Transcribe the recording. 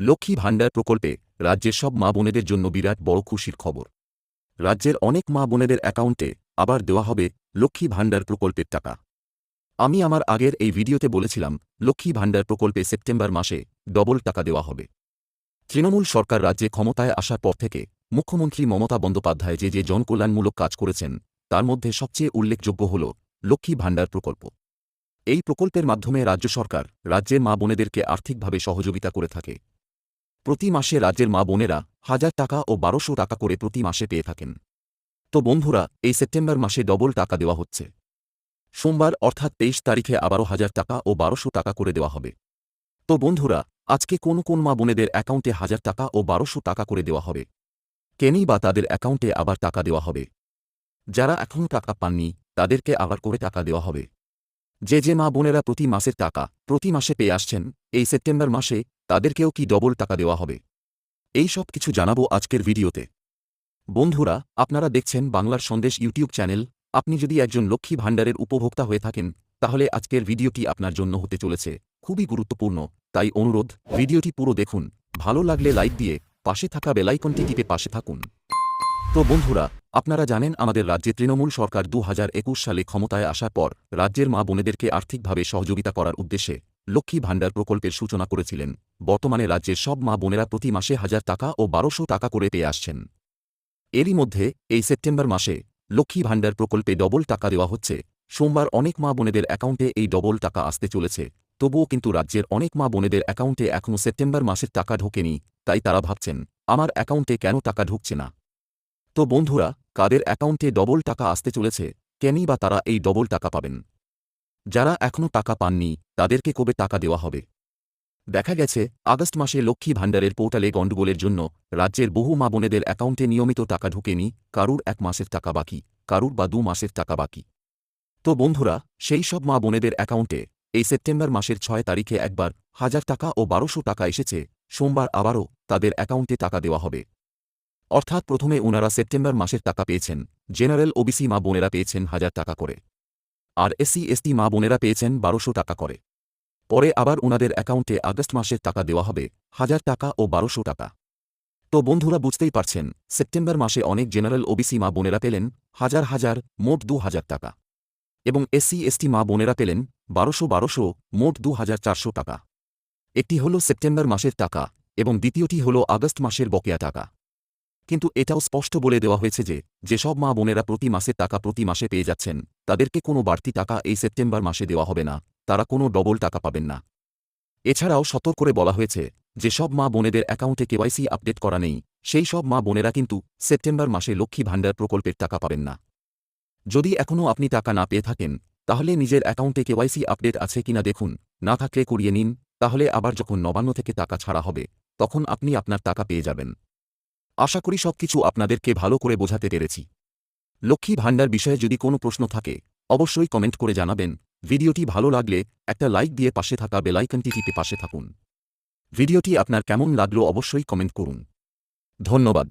লক্ষ্মী ভাণ্ডার প্রকল্পে রাজ্যের সব মা বোনেদের জন্য বিরাট বড় খুশির খবর। রাজ্যের অনেক মা বোনেদের অ্যাকাউন্টে আবার দেওয়া হবে লক্ষ্মী ভাণ্ডার প্রকল্পের টাকা। আমি আমার আগের এই ভিডিওতে বলেছিলাম, লক্ষ্মী ভাণ্ডার প্রকল্পে সেপ্টেম্বর মাসে ডবল টাকা দেওয়া হবে। তৃণমূল সরকার রাজ্যে ক্ষমতায় আসার পর থেকে মুখ্যমন্ত্রী মমতা বন্দ্যোপাধ্যায় যে যে জনকল্যাণমূলক কাজ করেছেন, তার মধ্যে সবচেয়ে উল্লেখযোগ্য হল লক্ষ্মী ভাণ্ডার প্রকল্প। এই প্রকল্পের মাধ্যমে রাজ্য সরকার রাজ্যের মা বোনেদেরকে আর্থিকভাবে সহযোগিতা করে থাকে। প্রতি মাসে রাজ্যের মা বোনেরা হাজার টাকা ও বারোশো টাকা করে প্রতি মাসে পেয়ে থাকেন। তো বন্ধুরা, এই সেপ্টেম্বর মাসে ডবল টাকা দেওয়া হচ্ছে। সোমবার অর্থাৎ তেইশ তারিখে আবারও হাজার টাকা ও বারোশো টাকা করে দেওয়া হবে। তো বন্ধুরা, আজকে কোন কোন মা বোনেদের অ্যাকাউন্টে হাজার টাকা ও বারোশো টাকা করে দেওয়া হবে? কেনই বা তাদের অ্যাকাউন্টে আবার টাকা দেওয়া হবে? যারা এখনও টাকা পাননি, তাদেরকে আবার করে টাকা দেওয়া হবে। যে যে মা বোনেরা প্রতি মাসের টাকা প্রতি মাসে পেয়ে আসছেন, এই সেপ্টেম্বর মাসে তাদেরকেও কি ডবল টাকা দেওয়া হবে? এই সব কিছু জানাব আজকের ভিডিওতে। বন্ধুরা, আপনারা দেখছেন বাংলার সন্দেশ ইউটিউব চ্যানেল। আপনি যদি একজন লক্ষ্মী ভাণ্ডারের উপভোক্তা হয়ে থাকেন, তাহলে আজকের ভিডিওটি আপনার জন্য হতে চলেছে। খুবই গুরুত্বপূর্ণ, তাই অনুরোধ, ভিডিওটি পুরো দেখুন। ভালো লাগলে লাইক দিয়ে পাশে থাকা বেলাইকনটি টিপে পাশে থাকুন। তো বন্ধুরা, আপনারা জানেন আমাদের রাজ্যে তৃণমূল সরকার দু হাজার একুশ সালে ক্ষমতায় আসার পর রাজ্যের মা বোনেদেরকে আর্থিকভাবে সহযোগিতা করার উদ্দেশ্যে লক্ষ্মী ভাণ্ডার প্রকল্পের সূচনা করেছিলেন। বর্তমানে রাজ্যের সব মা বোনেরা প্রতি মাসে হাজার টাকা ও বারোশো টাকা করে পেয়ে আসছেন। এরই মধ্যে, এই সেপ্টেম্বর মাসে লক্ষ্মী ভাণ্ডার প্রকল্পে ডবল টাকা দেওয়া হচ্ছে। সোমবার অনেক মা বোনেদের অ্যাকাউন্টে এই ডবল টাকা আসতে চলেছে। তবুও কিন্তু রাজ্যের অনেক মা বোনেদের অ্যাকাউন্টে এখনও সেপ্টেম্বর মাসের টাকা ঢোকেনি, তাই তারা ভাবছেন, আমার অ্যাকাউন্টে কেন টাকা ঢুকছে না? তো বন্ধুরা, কাদের অ্যাকাউন্টে ডবল টাকা আসতে চলেছে, কেনই বা তারা এই ডবল টাকা পাবেন? যারা এখনও টাকা পাননি, তাদেরকে কবে টাকা দেওয়া হবে? দেখা গেছে, আগস্ট মাসে লক্ষ্মী ভাণ্ডারের পোর্টালে গণ্ডগোলের জন্য রাজ্যের বহু মা বোনেদের অ্যাকাউন্টে নিয়মিত টাকা ঢুকেনি, কারুর এক মাসের টাকা বাকি, কারুর বা দু মাসের টাকা বাকি। তো বন্ধুরা, সেই সব মা বোনেদের অ্যাকাউন্টে এই সেপ্টেম্বর মাসের ছয় তারিখে একবার হাজার টাকা ও বারোশো টাকা এসেছে, সোমবার আবারও তাদের অ্যাকাউন্টে টাকা দেওয়া হবে। অর্থাৎ প্রথমে ওনারা সেপ্টেম্বর মাসের টাকা পেয়েছেন, জেনারেল ওবিসি মা বোনেরা পেয়েছেন হাজার টাকা করে। আর এসসি এসটি মা বোনেরা পেয়েছেন বারোশো টাকা করে। পরে আবার ওনাদের অ্যাকাউন্টে আগস্ট মাসের টাকা দেওয়া হবে, হাজার টাকা ও বারোশো টাকা। তো বন্ধুরা বুঝতেই পারছেন, সেপ্টেম্বর মাসে অনেক জেনারেল ওবিসি মা বোনেরা পেলেন হাজার হাজার, মোট দু হাজার টাকা। এবং এসসি এসটি মা বোনেরা পেলেন বারোশো বারোশো, মোট দু হাজার চারশো টাকা। একটি হল সেপ্টেম্বর মাসের টাকা এবং দ্বিতীয়টি হল আগস্ট মাসের বকেয়া টাকা। কিন্তু এটাও স্পষ্ট বলে দেওয়া হয়েছে যে, যেসব মা বোনেরা প্রতি মাসের টাকা প্রতি মাসে পেয়ে যাচ্ছেন, তাদেরকে কোনো বাড়তি টাকা এই সেপ্টেম্বর মাসে দেওয়া হবে না, তারা কোনো ডবল টাকা পাবেন না। এছাড়াও সতর্ক করে বলা হয়েছে, যেসব মা বোনেদের অ্যাকাউন্টে কেওয়াইসি আপডেট করা নেই, সেই সব মা বোনেরা কিন্তু সেপ্টেম্বর মাসে লক্ষ্মী ভাণ্ডার প্রকল্পের টাকা পাবেন না। যদি এখনও আপনি টাকা না পেয়ে থাকেন, তাহলে নিজের অ্যাকাউন্টে কেওয়াইসি আপডেট আছে কিনা দেখুন, না থাকলে করিয়ে নিন, তাহলে আবার যখন নবান্ন থেকে টাকা ছাড়া হবে, তখন আপনি আপনার টাকা পেয়ে যাবেন। আশা করি সবকিছু আপনাদেরকে ভালো করে বোঝাতে পেরেছি। লক্ষ্মী ভাণ্ডার বিষয়ে যদি কোনো প্রশ্ন থাকে, অবশ্যই কমেন্ট করে জানাবেন। ভিডিওটি ভালো লাগলে একটা লাইক দিয়ে পাশে থাকা বেলাইকনটি টিপে পাশে থাকুন। ভিডিওটি আপনার কেমন লাগল অবশ্যই কমেন্ট করুন। ধন্যবাদ।